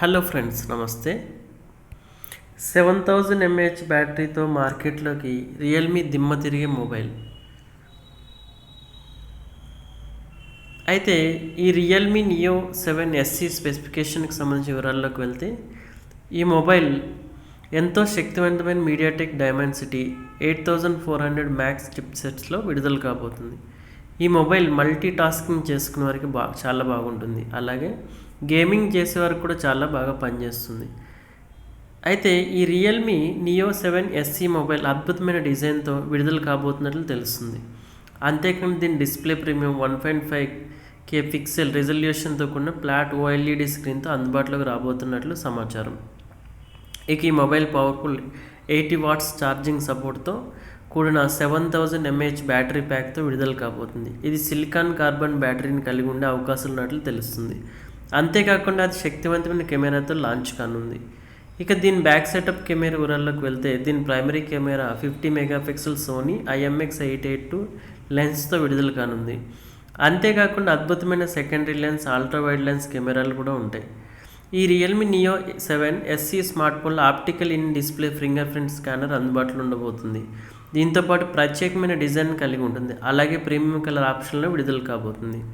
Hello friends నమస్తే. Seven thousand mAh బ్యాటరీతో మార్కెట్లోకి రియల్మీ దిమ్మ తిరిగే మొబైల్. అయితే ఈ రియల్మీ నియో సెవెన్ ఎస్సీ స్పెసిఫికేషన్కి సంబంధించిన వివరాల్లోకి వెళ్తే ఈ మొబైల్ ఎంతో శక్తివంతమైన MediaTek Dimensity eight thousand four hundred max chip సెట్స్లో విడుదల కాబోతుంది. ఈ మొబైల్ మల్టీ టాస్కింగ్ చేసుకునే వారికి బా చాలా బాగుంటుంది. అలాగే గేమింగ్ చేసేవారికి కూడా చాలా బాగా పనిచేస్తుంది. అయితే ఈ Realme Neo seven SC mobile అద్భుతమైన డిజైన్తో విడుదల కాబోతున్నట్లు తెలుస్తుంది. అంతేకాని దీని display premium one point five K pixel రిజల్యూషన్తో కూడిన ఫ్లాట్ ఓఎల్ఈడి స్క్రీన్తో అందుబాటులోకి రాబోతున్నట్లు సమాచారం. ఇక ఈ mobile powerful eighty watts charging సపోర్ట్తో కూడిన సెవెన్ థౌజండ్ ఎంఏహెచ్ బ్యాటరీ ప్యాక్తో విడుదల కాబోతుంది. ఇది సిలికాన్ కార్బన్ బ్యాటరీని కలిగి ఉండే అవకాశాలు ఉన్నట్లు తెలుస్తుంది. అంతేకాకుండా అది శక్తివంతమైన కెమెరాతో లాంచ్ కానుంది. ఇక దీని బ్యాక్ సెటప్ కెమెరా వివరాల్లోకి వెళ్తే దీని primary camera fifty megapixel Sony IMX eight eight two లెన్స్తో విడుదల కానుంది. అంతేకాకుండా అద్భుతమైన secondary lens ultra wide lens కెమెరాలు కూడా ఉంటాయి. ఈ Realme Neo seven SC smart ఫోన్లో optical in display fingerprint scanner అందుబాటులో ఉండబోతుంది. దీంతోపాటు ప్రత్యేకమైన డిజైన్ కలిగి ఉంటుంది. అలాగే ప్రీమియం కలర్ ఆప్షన్లో విడుదల కాబోతుంది.